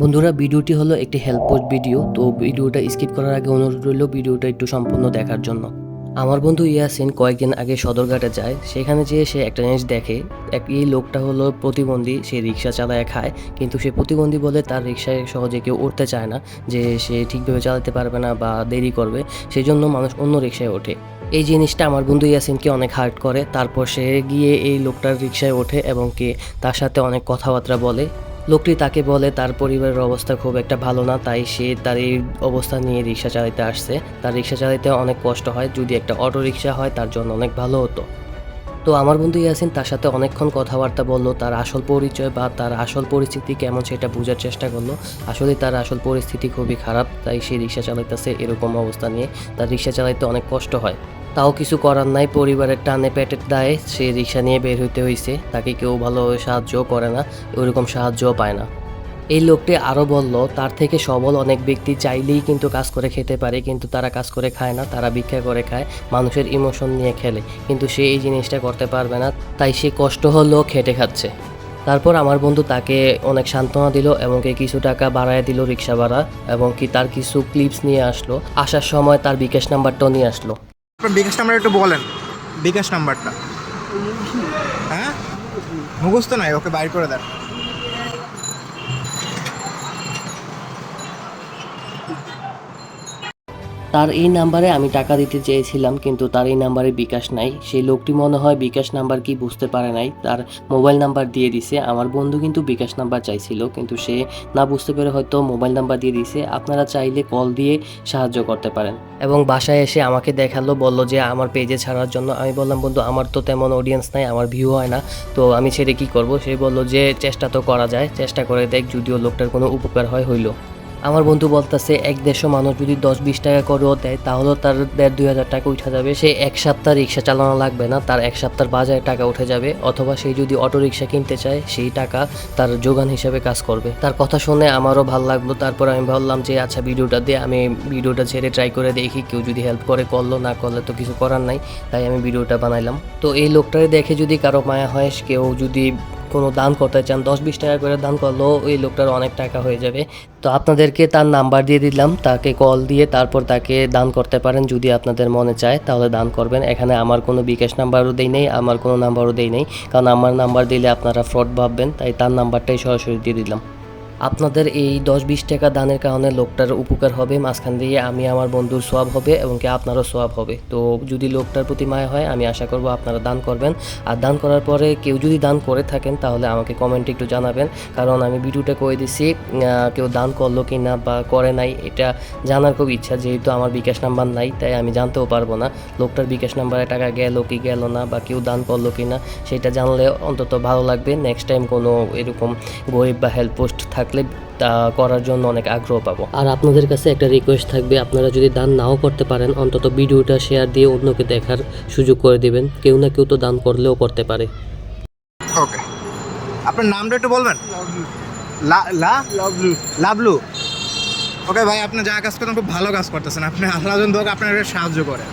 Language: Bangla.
বন্ধুরা, ভিডিওটি হলো একটি হেল্পফুল ভিডিও তো ভিডিওটা স্কিপ করার আগে অনুরোধ রইল ভিডিওটা একটু সম্পূর্ণ দেখার জন্য। আমার বন্ধু ইয়াসিন কয়েকদিন আগে সদরঘাটে যায়, সেখানে যেয়ে সে একটা জিনিস দেখে, এক এই লোকটা হলো প্রতিবন্ধী, সে রিক্সা চালায়, খায়, কিন্তু সে প্রতিবন্ধী বলে তার রিক্সায় সহজে কেউ উঠতে চায় না, যে সে ঠিকভাবে চালাতে পারবে না বা দেরি করবে সেই জন্য মানুষ অন্য রিক্সায় ওঠে। এই জিনিসটা আমার বন্ধু ইয়াসিনকে অনেক হার্ট করে, তারপর সে গিয়ে এই লোকটার রিক্সায় ওঠে এবং কে তার সাথে অনেক কথাবার্তা বলে। লোকটি তাকে বলে, তার পরিবারের অবস্থা খুব একটা ভালো না, তাই সে তার এই অবস্থা নিয়ে রিক্সা চালাইতে আসছে। তার রিক্সা চালাইতে অনেক কষ্ট হয়, যদি একটা অটো রিক্সা হয়, তার জন্য অনেক ভালো হতো। তো আমার বন্ধু ইয়াসিন তার সাথে অনেকক্ষণ কথাবার্তা বলল, তার আসল পরিচয় বা তার আসল পরিস্থিতি কেমন সেটা বোঝার চেষ্টা করল। আসলে তার আসল পরিস্থিতি খুবই খারাপ, তাই সে রিক্সা চালাইতেছে এরকম অবস্থা নিয়ে। তার রিক্সা চালাইতে অনেক কষ্ট হয়। তাও কিছু করার নাই, পরিবারের টানে পেটের দায়ে সে রিক্সা নিয়ে বের হইতে হয়েছে তাকে কেউ ভালোভাবে সাহায্যও করে না ওরকম সাহায্যও পায় না। এই লোকটি আরও বলল, তার থেকে সবল অনেক ব্যক্তি চাইলেই কিন্তু কাজ করে খেতে পারে, কিন্তু তারা কাজ করে খায় না, তারা ভিক্ষা করে খায়, মানুষের ইমোশন নিয়ে খেলে, কিন্তু সে এই জিনিসটা করতে পারবে না, তাই সে কষ্ট হলেও খেটে খাচ্ছে। তারপর আমার বন্ধু তাকে অনেক সান্ত্বনা দিল এবং কি কিছু টাকা বাড়ায় দিল রিক্সা ভাড়া এবং কি তার কিছু ক্লিপস নিয়ে আসলো। আসার সময় তার বিকাশ নাম্বারটাও নিয়ে আসলো। আপনার বিকাশ নাম্বার একটু বলেন। বিকাশ নাম্বারটা। হ্যাঁ? মুখস্থ নাই ওকে বাইর করে দেন। তার এই নাম্বারে আমি টাকা দিতে চেয়েছিলাম, কিন্তু তার এই নাম্বারে বিকাশ নাই। সেই লোকটি মনে হয় বিকাশ নাম্বার কি বুঝতে পারে নাই। তার মোবাইল নাম্বার দিয়ে দিছে। আমার বন্ধু কিন্তু বিকাশ নাম্বার চাইছিল, কিন্তু সে না বুঝতে পেরে হয়তো মোবাইল নাম্বার দিয়ে দিছে। আপনারা চাইলে কল দিয়ে সাহায্য করতে পারেন। এবং বাসায় এসে আমাকে দেখাল, বলল যে আমার পেজে ছাড়ার জন্য। আমি বললাম, বন্ধু, আমার তো তেমন অডিয়েন্স নাই, আমার ভিউ হয় না। তো আমি ছেড়ে কি করব? সে বলল যে, চেষ্টা তো করা যায়। চেষ্টা করে দেখ, যদিও লোকটার কোনো উপকার হয় হইল। আমার বন্ধু বলতেছে, এক দেড়শো মানুষ যদি দশ বিশ টাকা করেও দেয়, তাহলেও তার দেড় দুই হাজার টাকা উঠে যাবে। সে এক সপ্তাহ রিক্সা চালানো লাগবে না, তার এক সপ্তাহ বাজারে টাকা উঠে যাবে। অথবা সে যদি অটো রিক্সা কিনতে চায়, সেই টাকা তার যোগান হিসেবে কাজ করবে। তার কথা শুনে আমারও ভালো লাগল। তারপর আমি ভাবলাম যে আচ্ছা ভিডিওটা দিয়ে আমি ভিডিওটা ছেড়ে ট্রাই করে দেখি, কেউ যদি হেল্প করে, করল, না করলে তো কিছু করার নাই। তাই আমি ভিডিওটা বানাইলাম। তো এই লোকটারে দেখে যদি কারও মায়া হয়, কেউ যদি কোনো দান করতে চান, দশ বিশ টাকা করে দান করলেও ওই লোকটার অনেক টাকা হয়ে যাবে। তো আপনাদেরকে তার নাম্বার দিয়ে দিলাম, তাকে কল দিয়ে তারপর তাকে দান করতে পারেন যদি আপনাদের মনে চায়, তাহলে দান করবেন। এখানে আমার কোনো বিকাশ নাম্বারও দেই নেই, আমার কোনো নাম্বারও দেই নেই, কারণ আমার নাম্বার দিলে আপনারা ফ্রড ভাববেন, তাই তার নাম্বারটাই সরাসরি দিয়ে দিলাম। আপনাদের এই দশ বিশ টাকা দানের কারণে লোকটার উপকার হবে, মাঝখান দিয়ে আমি আমার বন্ধুর সোয়াব হবে এবং কি আপনারও সোয়াব হবে। তো যদি লোকটার প্রতি মায়া হয়, আমি আশা করব আপনারা দান করবেন। আর দান করার পরে কেউ যদি দান করে থাকেন, তাহলে আমাকে কমেন্টে একটু জানাবেন। কারণ আমি ভিডিওটা করে দিছি কেউ দান করল কি না বা করে নাই, এটা জানার খুব ইচ্ছা, যেহেতু আমার বিকাশ নাম্বার নাই, তাই আমি জানতেও পারব না। লোকটার বিকাশ নাম্বারে টাকা গেল কি গেল না বা কেউ দান করল কি না, সেটা জানলে অন্তত ভালো লাগবে। নেক্সট টাইম কোনো এরকম গরিব বা হেল্প পোস্ট থাকলে তা করার জন্য অনেক আগ্রহ পাবো। আর আপনাদের কাছে একটা রিকোয়েস্ট থাকবে আপনারা যদি দান নাও করতে পারেন অন্তত ভিডিওটা শেয়ার দিয়ে অন্যকে দেখার সুযোগ করে দিবেন। কেউ না কেউ তো দান করলেও করতে পারে। ওকে আপনার নামটা একটু বলবেন? লা লা? লাভলু লাভলু ওকে ভাই আপনি যা কাজ করেন খুব ভালো কাজ করতেছেন। আপনি আল্লাহ দোক আপনার সাহায্য করে